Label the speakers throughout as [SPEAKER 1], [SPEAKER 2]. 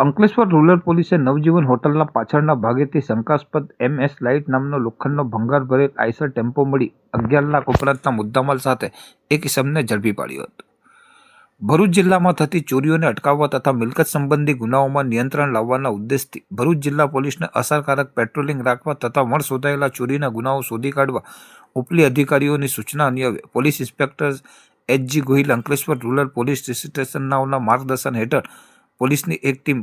[SPEAKER 1] Ankleshwar rural પોલીસે નવજીવન હોટલના પાછળના ભાગેથી શંકાસ્પદ એમએસ લાઇટ નામનો લોખંડનો ભંગાર ભરેલ આઈસર ટેમ્પો મળી અગિયાર લાખ ઉપરાંતના મુદ્દામાલ સાથે એક ઇસમને ઝડપી પાડ્યો હતો. ભરૂચ જિલ્લામાં થતી ચોરીઓને અટકાવવા તથા મિલકત સંબંધી ગુનાઓમાં નિયંત્રણ લાવવાના ઉદ્દેશથી ભરૂચ જિલ્લા પોલીસને અસરકારક પેટ્રોલિંગ રાખવા તથા વણ શોધાયેલા ચોરીના ગુનાઓ શોધી કાઢવા ઉપલી અધિકારીઓની સૂચના અન્વયે police inspector HG Gohil Ankleshwar rural police સ્ટેશનના માર્ગદર્શન હેઠળ પોલીસની એક ટીમ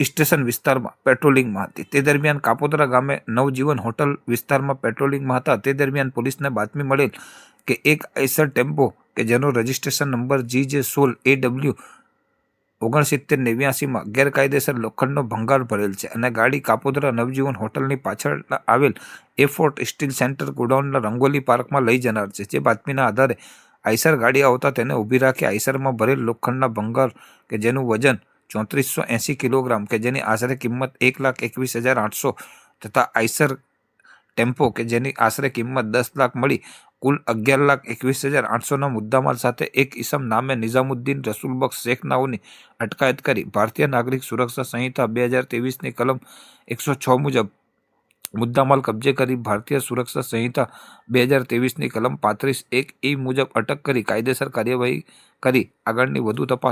[SPEAKER 1] સ્ટેશન વિસ્તારમાં પેટ્રોલિંગમાં હતી. તે દરમિયાન કાપોદરા ગામે નવજીવન હોટલ વિસ્તારમાં પેટ્રોલિંગમાં હતા. તે દરમિયાન પોલીસને બાતમી મળેલ કે એક આઈસર ટેમ્પો કે જેનો રજિસ્ટ્રેશન નંબર જી જે સોલ એ ડબલ્યુ ઓગણસિત્તેર નેવ્યાસીમાં ગેરકાયદેસર લોખંડનો ભંગાર ભરેલ છે અને ગાડી કાપોદરા નવજીવન હોટલની પાછળ આવેલ એફોર્ટ સ્ટીલ સેન્ટર ગોડાઉનના રંગોલી પાર્કમાં લઈ જનાર છે, જે બાતમીના આધારે આઈસર ગાડી આવતા તેને ઊભી રાખી આઈસરમાં ભરેલ લોખંડના ભંગાર કે જેનું વજન ચોત્રીસો એંસી કિલોગ્રામ કે જેની આશરે કિંમત એક લાખ એકવીસ હજાર આઠસો તથા આઈસર ટેમ્પો કે જેની આશરે કિંમત દસ લાખ મળી કુલ અગિયાર લાખ એકવીસ હજાર આઠસોના મુદ્દામાલ સાથે એક ઇસમ નામે નિઝામુદ્દીન રસુલબક્ષ શેખ નાઓની અટકાયત કરી ભારતીય નાગરિક સુરક્ષા સંહિતા બે હજાર ત્રેવીસની કલમ એકસો છ મુજબ મુદ્દામાલ કબજે કરી ભારતીય સુરક્ષા સંહિતા બે હજાર ત્રેવીસની કલમ પાંત્રીસ એક એ મુજબ અટક કરી કાયદેસર કાર્યવાહી કરી. આગળની વધુ તપાસ